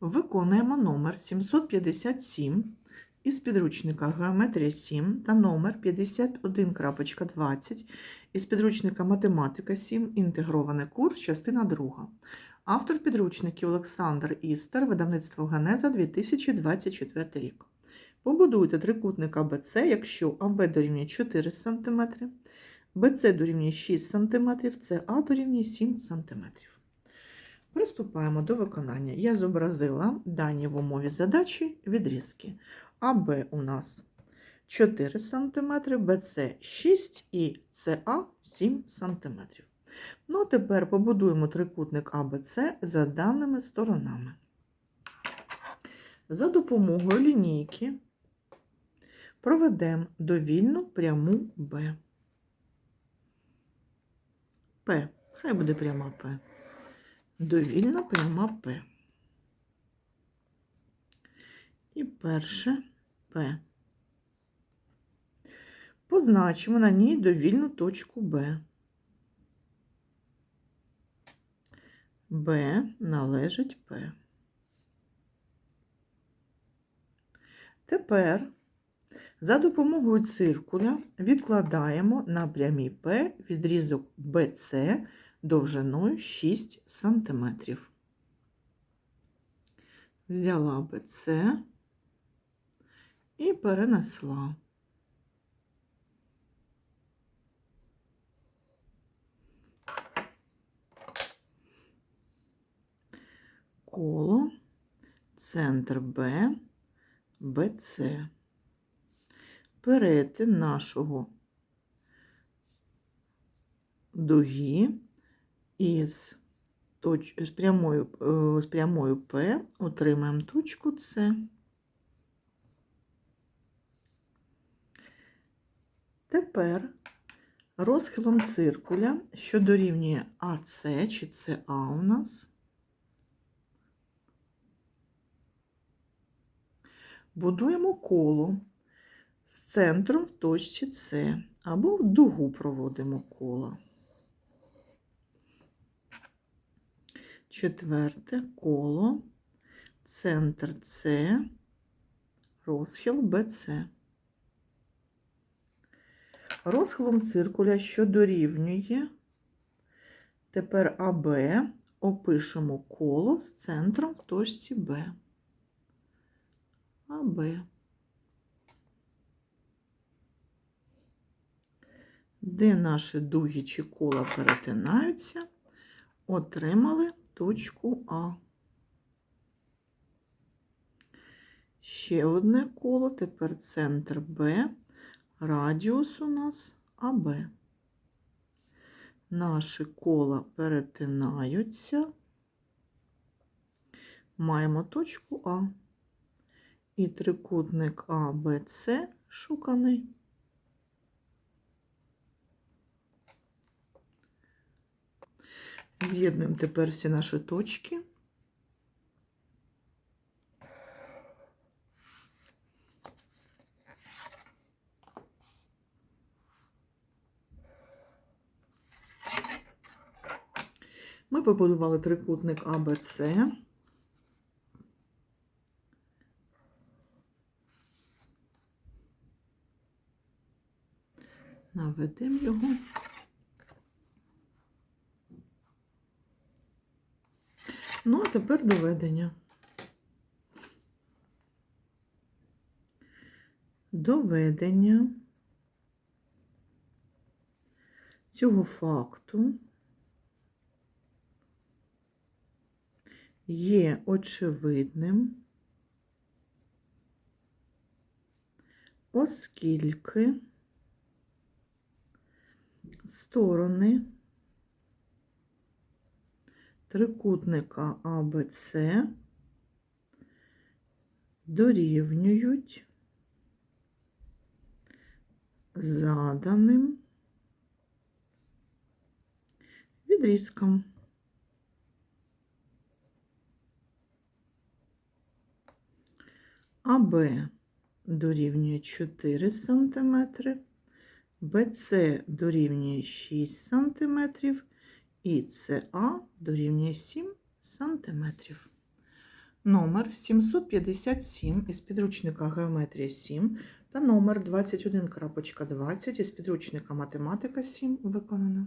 Виконуємо номер 757 із підручника Геометрія 7 та номер 51.20 із підручника Математика 7. Інтегрований курс, частина 2. Автор підручників Олександр Істер, видавництво Генеза 2024 рік. Побудуйте трикутник АБЦ, якщо АБ дорівнює 4 см, БЦ дорівнює 6 см, СА дорівнює 7 см. Приступаємо до виконання. Я зобразила дані в умові задачі відрізки. АБ у нас 4 см, БЦ 6 і СА 7 см. Ну, а тепер побудуємо трикутник АБЦ за даними сторонами. За допомогою лінійки проведемо довільну пряму Б. П. Хай буде пряма П. Довільна пряма П. І перше П. Позначимо на ній довільну точку Б. Б належить П. Тепер за допомогою циркуля відкладаємо на прямій П відрізок BC довжиною 6 см. Взяла BC і перенесла. Коло, центр Б, БЦ. Перетин нашого дуги із, точ... з, прямою, е, з прямою П отримаємо точку С. Тепер розхилом циркуля, що дорівнює АС чи СА у нас, будуємо коло з центром в точці С або в дугу проводимо коло. Четверте коло, центр С, розхил БЦ. Розхилом циркуля, що дорівнює, тепер АБ опишемо коло з центром в точці Б. АБ. Де наші дуги чи кола перетинаються, отримали точку А. Ще одне коло, тепер центр Б, радіус у нас АБ. Наші кола перетинаються, маємо точку А. І трикутник АБЦ шуканий. З'єднуємо тепер всі наші точки. Ми побудували трикутник АБЦ. Наведемо його. Ну, а тепер доведення. Доведення цього факту є очевидним, оскільки сторони трикутника АБЦ дорівнюють заданим відрізкам. АБ дорівнює 4 см, БЦ дорівнює 6 см і СА дорівнює 7 см. номер 757 із підручника Геометрія 7 та номер 21.20 із підручника Математика 7 виконано.